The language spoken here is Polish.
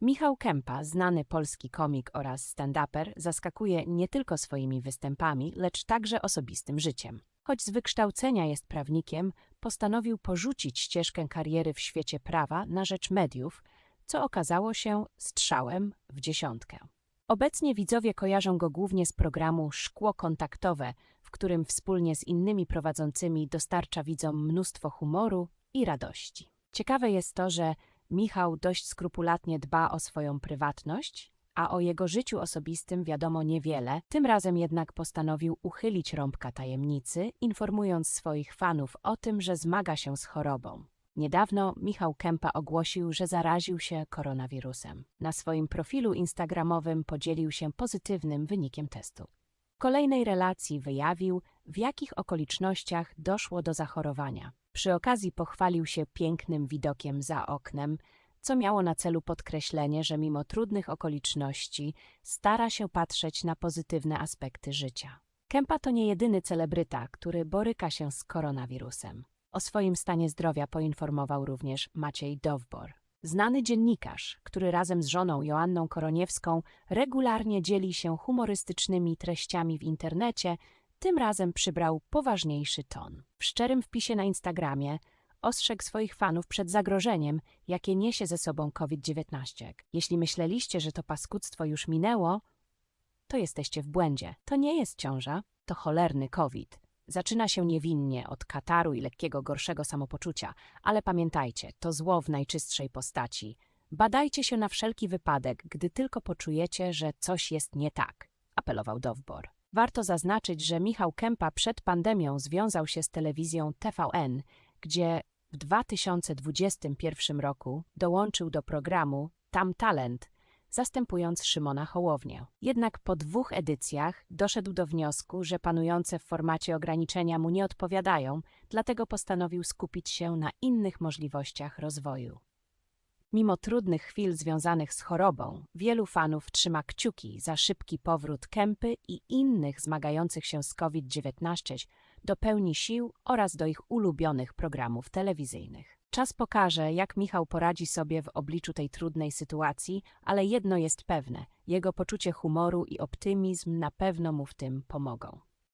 Michał Kępa, znany polski komik oraz stand-uper, zaskakuje nie tylko swoimi występami, lecz także osobistym życiem. Choć z wykształcenia jest prawnikiem, postanowił porzucić ścieżkę kariery w świecie prawa na rzecz mediów, co okazało się strzałem w dziesiątkę. Obecnie widzowie kojarzą go głównie z programu Szkło Kontaktowe, w którym wspólnie z innymi prowadzącymi dostarcza widzom mnóstwo humoru i radości. Ciekawe jest to, że Michał dość skrupulatnie dba o swoją prywatność, a o jego życiu osobistym wiadomo niewiele, tym razem jednak postanowił uchylić rąbka tajemnicy, informując swoich fanów o tym, że zmaga się z chorobą. Niedawno Michał Kępa ogłosił, że zaraził się koronawirusem. Na swoim profilu instagramowym podzielił się pozytywnym wynikiem testu. W kolejnej relacji wyjawił, w jakich okolicznościach doszło do zachorowania. Przy okazji pochwalił się pięknym widokiem za oknem, co miało na celu podkreślenie, że mimo trudnych okoliczności stara się patrzeć na pozytywne aspekty życia. Kępa to nie jedyny celebryta, który boryka się z koronawirusem. O swoim stanie zdrowia poinformował również Maciej Dowbor. Znany dziennikarz, który razem z żoną Joanną Koroniewską regularnie dzieli się humorystycznymi treściami w internecie, tym razem przybrał poważniejszy ton. W szczerym wpisie na Instagramie ostrzegł swoich fanów przed zagrożeniem, jakie niesie ze sobą COVID-19. Jeśli myśleliście, że to paskudztwo już minęło, to jesteście w błędzie. To nie jest ciąża, to cholerny COVID. Zaczyna się niewinnie od kataru i lekkiego gorszego samopoczucia, ale pamiętajcie, to zło w najczystszej postaci. Badajcie się na wszelki wypadek, gdy tylko poczujecie, że coś jest nie tak, apelował Dowbor. Warto zaznaczyć, że Michał Kępa przed pandemią związał się z telewizją TVN, gdzie w 2021 roku dołączył do programu Tam Talent, zastępując Szymona Hołownię. Jednak po dwóch edycjach doszedł do wniosku, że panujące w formacie ograniczenia mu nie odpowiadają, dlatego postanowił skupić się na innych możliwościach rozwoju. Mimo trudnych chwil związanych z chorobą, wielu fanów trzyma kciuki za szybki powrót Kępy i innych zmagających się z COVID-19 do pełni sił oraz do ich ulubionych programów telewizyjnych. Czas pokaże, jak Michał poradzi sobie w obliczu tej trudnej sytuacji, ale jedno jest pewne: jego poczucie humoru i optymizm na pewno mu w tym pomogą.